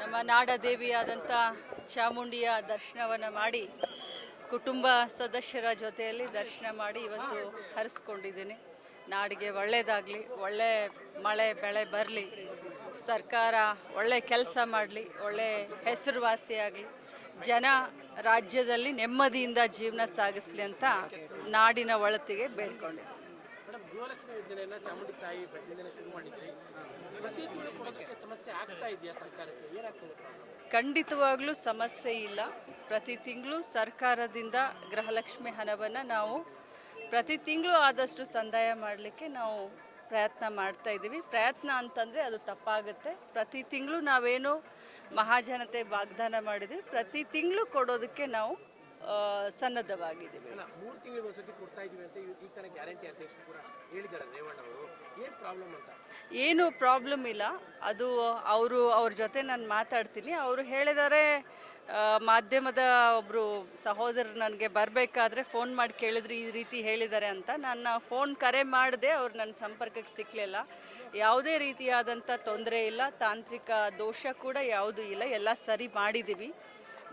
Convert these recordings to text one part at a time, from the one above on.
ನಮ್ಮ ನಾಡದೇವಿಯಾದಂಥ ಚಾಮುಂಡಿಯ ದರ್ಶನವನ್ನು ಮಾಡಿ, ಕುಟುಂಬ ಸದಸ್ಯರ ಜೊತೆಯಲ್ಲಿ ದರ್ಶನ ಮಾಡಿ ಇವತ್ತು ಹರಿಸ್ಕೊಂಡಿದ್ದೀನಿ. ನಾಡಿಗೆ ಒಳ್ಳೆಯದಾಗಲಿ ಒಳ್ಳೆ ಮಳೆ, ಬೆಳೆ ಬರಲಿ, ಸರ್ಕಾರ ಒಳ್ಳೆ ಕೆಲಸ ಮಾಡಲಿ, ಒಳ್ಳೆ ಹೆಸರುವಾಸಿಯಾಗಲಿ ಜನ ರಾಜ್ಯದಲ್ಲಿ ನೆಮ್ಮದಿಯಿಂದ ಜೀವನ ಸಾಗಿಸ್ಲಿ ಅಂತ ನಾಡಿನ ಒಳತಿಗೆ ಬೇಡ್ಕೊಂಡಿದ್ದೀನಿ. ಗೃಹಲಕ್ಷ್ಮಿ ಯೋಜನೆಯನ್ನ ಚಾಮುಂಡಿ ತಾಯಿ ಪ್ರತಿದಿನ ಶುರು ಮಾಡಿದ್ರಿ. ಪ್ರತಿ ತಿಂಗಳು ಕೊಡೋದಕ್ಕೆ ಸಮಸ್ಯೆ ಆಗ್ತಾ ಇದೆಯಾ ಸರ್ಕಾರಕ್ಕೆ? ಏನಾಗ್ತದೆ? ಖಂಡಿತವಾಗ್ಲೂ ಸಮಸ್ಯೆ ಇಲ್ಲ. ಪ್ರತಿ ತಿಂಗಳು ಸರ್ಕಾರದಿಂದ ಗೃಹಲಕ್ಷ್ಮಿ ಹಣವನ್ನು ನಾವು ಪ್ರತಿ ತಿಂಗಳು ಆದಷ್ಟು ಸಂದಾಯ ಮಾಡಲಿಕ್ಕೆ ನಾವು ಪ್ರಯತ್ನ ಮಾಡ್ತಾ ಇದ್ದೀವಿ. ಪ್ರಯತ್ನ ಅಂತಂದರೆ ಅದು ತಪ್ಪಾಗುತ್ತೆ. ಪ್ರತಿ ತಿಂಗಳು ನಾವೇನು ಮಹಾಜನತೆ ವಾಗ್ದಾನ ಮಾಡಿದ್ವಿ. ಪ್ರತಿ ತಿಂಗಳು ಕೊಡೋದಕ್ಕೆ ನಾವು ಸನ್ನದ್ಧವಾಗಿದ್ದೀವಿ. ಮೂರು ತಿಂಗಳಿಗೆ ಒಂದ್ಸತಿ ಕೊಡ್ತಾ ಇದೀವಿ ಅಂತ ಗ್ಯಾರಂಟಿ ಅಧ್ಯಕ್ಷರು ಕೂಡ ಹೇಳಿದ್ದಾರೆ ರೇವಣ್ಣ ಅವರು. ಏನ್ ಪ್ರಾಬ್ಲಮ್ ಅಂತ? ಏನು ಪ್ರಾಬ್ಲಮ್ ಇಲ್ಲ. ಅದು ಅವರು ಅವ್ರ ಜೊತೆ ನಾನು ಮಾತಾಡ್ತೀನಿ. ಅವರು ಹೇಳಿದರೆ ಮಾಧ್ಯಮದ ಒಬ್ಬರು ಸಹೋದರರು ನನಗೆ ಬರಬೇಕಾದ್ರೆ ಫೋನ್ ಮಾಡಿ ಕೇಳಿದ್ರು ಈ ರೀತಿ ಹೇಳಿದ್ದಾರೆ ಅಂತ. ನನ್ನ ಫೋನ್ ಕರೆ ಮಾಡಿದೆ ಅವ್ರು ನನ್ನ ಸಂಪರ್ಕಕ್ಕೆ ಸಿಕ್ಕಲಿಲ್ಲ ಯಾವುದೇ ರೀತಿಯಾದಂಥ ತೊಂದರೆ ಇಲ್ಲ. ತಾಂತ್ರಿಕ ದೋಷ ಕೂಡ ಯಾವುದೂ ಇಲ್ಲ. ಎಲ್ಲ ಸರಿ ಮಾಡಿದ್ದೀವಿ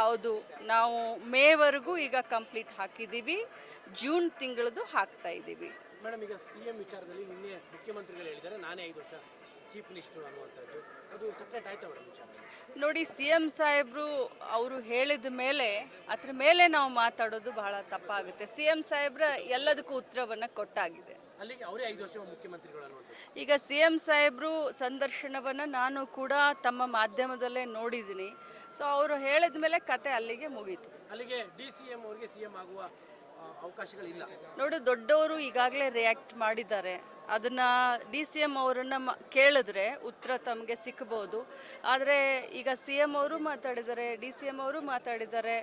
ಹೌದು ನಾವು ಮೇವರೆಗೂ ಈಗ ಕಂಪ್ಲೀಟ್ ಹಾಕಿದ್ದೀವಿ ಜೂನ್ ತಿಂಗಳದು ಹಾಕ್ತಾ ಇದ್ದೀವಿ. ಮೇಡಮ್ ಈಗ ಸಿ ಎಂ ವಿಚಾರದಲ್ಲಿ ನಿನ್ನೆ ಮುಖ್ಯಮಂತ್ರಿಗಳು ಹೇಳಿದ್ದಾರೆ ನಾನೇ ಐದು ವರ್ಷ ಚೀಫ್ ಮಿನಿಸ್ಟರ್ ಅನ್ನುವಂಥದ್ದು. ಅದು ಸಪ್ರೇಟ್ ಆಯ್ತಾ ಮೇಡಮ್ ವಿಚಾರ ನೋಡಿ ಸಿ ಎಂ ಸಾಹೇಬರು ಅವರು ಹೇಳಿದ ಮೇಲೆ ಅದ್ರ ಮೇಲೆ ನಾವು ಮಾತಾಡೋದು ಬಹಳ ತಪ್ಪಾಗುತ್ತೆ. ಸಿ ಎಂ ಸಾಹೇಬ್ರ ಎಲ್ಲದಕ್ಕೂ ಉತ್ತರವನ್ನು ಕೊಟ್ಟಾಗಿದೆ. ಅಲ್ಲಿಗೆ ಅವರೇ ಐದು ವರ್ಷ ಮುಖ್ಯಮಂತ್ರಿಗಳು ಅನ್ನುವಂಥದ್ದು. ಈಗ ಸಿ ಎಂ ಸಾಹೇಬರು ಸಂದರ್ಶನವನ್ನು ನಾನು ಕೂಡ ತಮ್ಮ ಮಾಧ್ಯಮದಲ್ಲೇ ನೋಡಿದ್ದೀನಿ. ಸೊ ಅವರು ಹೇಳಿದ ಮೇಲೆ ಕತೆ ಅಲ್ಲಿಗೆ ಮುಗೀತು. ಅಲ್ಲಿಗೆ ಡಿ ಸಿ ಎಂ ಅವರಿಗೆ ಸಿ ಎಂ ಆಗುವ ಅವಕಾಶಗಳಿಲ್ಲ. ನೋಡು ದೊಡ್ಡವರು ಈಗಾಗಲೇ ರಿಯಾಕ್ಟ್ ಮಾಡಿದ್ದಾರೆ. ಅದನ್ನ ಡಿ ಸಿ ಎಂ ಅವರನ್ನ ಕೇಳಿದ್ರೆ ಉತ್ತರ ತಮಗೆ ಸಿಕ್ಕಬಹುದು ಆದರೆ ಈಗ ಸಿ ಎಂ ಅವರು ಮಾತಾಡಿದ್ದಾರೆ ಡಿ ಸಿ ಎಂ ಅವರು ಮಾತಾಡಿದ್ದಾರೆ.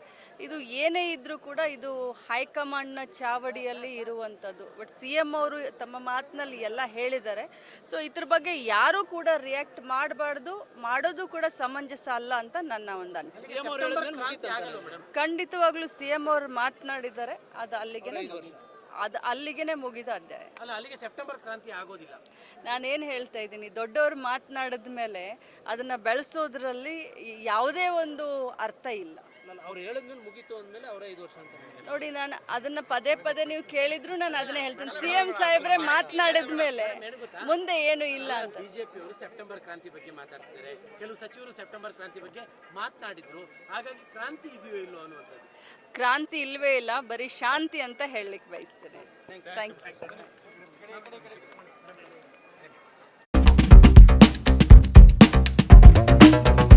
ಇದು ಏನೇ ಇದ್ರೂ ಕೂಡ ಇದು ಹೈಕಮಾಂಡ್ನ ಚಾವಡಿಯಲ್ಲಿ ಇರುವಂಥದ್ದು. ಬಟ್ ಸಿ ಎಂ ಅವರು ತಮ್ಮ ಮಾತಿನಲ್ಲಿ ಎಲ್ಲ ಹೇಳಿದ್ದಾರೆ. ಸೊ ಇದ್ರ ಬಗ್ಗೆ ಯಾರೂ ಕೂಡ ರಿಯಾಕ್ಟ್ ಮಾಡಬಾರ್ದು ಮಾಡೋದು ಕೂಡ ಸಮಂಜಸ ಅಲ್ಲ ಅಂತ ನನ್ನ ಒಂದು ಅನಿಸಿಕೆ. ಖಂಡಿತವಾಗ್ಲೂ ಸಿ ಎಂ ಅವರು ಮಾತನಾಡಿದ್ದಾರೆ. ಅದು ಅಲ್ಲಿಗೆ ಅದು ಅಲ್ಲಿಗೆನೆ ಮುಗಿದ ಅಧ್ಯಾಯ. ಅಲ್ಲ ಅಲ್ಲಿಗೆ ಸೆಪ್ಟೆಂಬರ್ ಕ್ರಾಂತಿ ಆಗೋದಿಲ್ಲ. ನಾನೇನು ಹೇಳ್ತಾ ಇದ್ದೀನಿ ದೊಡ್ಡವ್ರು ಮಾತನಾಡಿದ ಮೇಲೆ ಅದನ್ನು ಬೆಳೆಸೋದ್ರಲ್ಲಿ ಯಾವುದೇ ಒಂದು ಅರ್ಥ ಇಲ್ಲ. ನಾನು ಅವ್ರು ಹೇಳಿದ್ಮೇಲೆ ಮುಗೀತು ಅಂದಮೇಲೆ ಅವರೇ ಐದು ವರ್ಷ ಅಂತ ನೋಡಿ ನಾನು ಅದನ್ನ ಪದೇ ಪದೇ ನೀವು ಕೇಳಿದ್ರು ನಾನು ಅದನ್ನೇ ಹೇಳ್ತೀನಿ. ಸಿ ಎಂ ಸಾಹೇಬ್ರೆ ಮಾತನಾಡಿದ ಮೇಲೆ ಮುಂದೆ ಏನು ಇಲ್ಲ ಅಂತ. ಬಿಜೆಪಿ ಅವರು ಸೆಪ್ಟೆಂಬರ್ ಕ್ರಾಂತಿ ಬಗ್ಗೆ ಮಾತಾಡ್ತಾರೆ ಕೆಲವು ಸಚಿವರು ಸೆಪ್ಟೆಂಬರ್ ಕ್ರಾಂತಿ ಬಗ್ಗೆ ಮಾತನಾಡಿದ್ರು. ಹಾಗಾಗಿ ಕ್ರಾಂತಿ ಇದೆಯೋ ಇಲ್ಲೋ ಅನ್ನುವಂಥದ್ದು. ಕ್ರಾಂತಿ ಇಲ್ವೇ ಇಲ್ಲ ಬರೀ ಶಾಂತಿ ಅಂತ ಹೇಳಲಿಕ್ಕೆ ಬಯಸ್ತೇನೆ. Thank you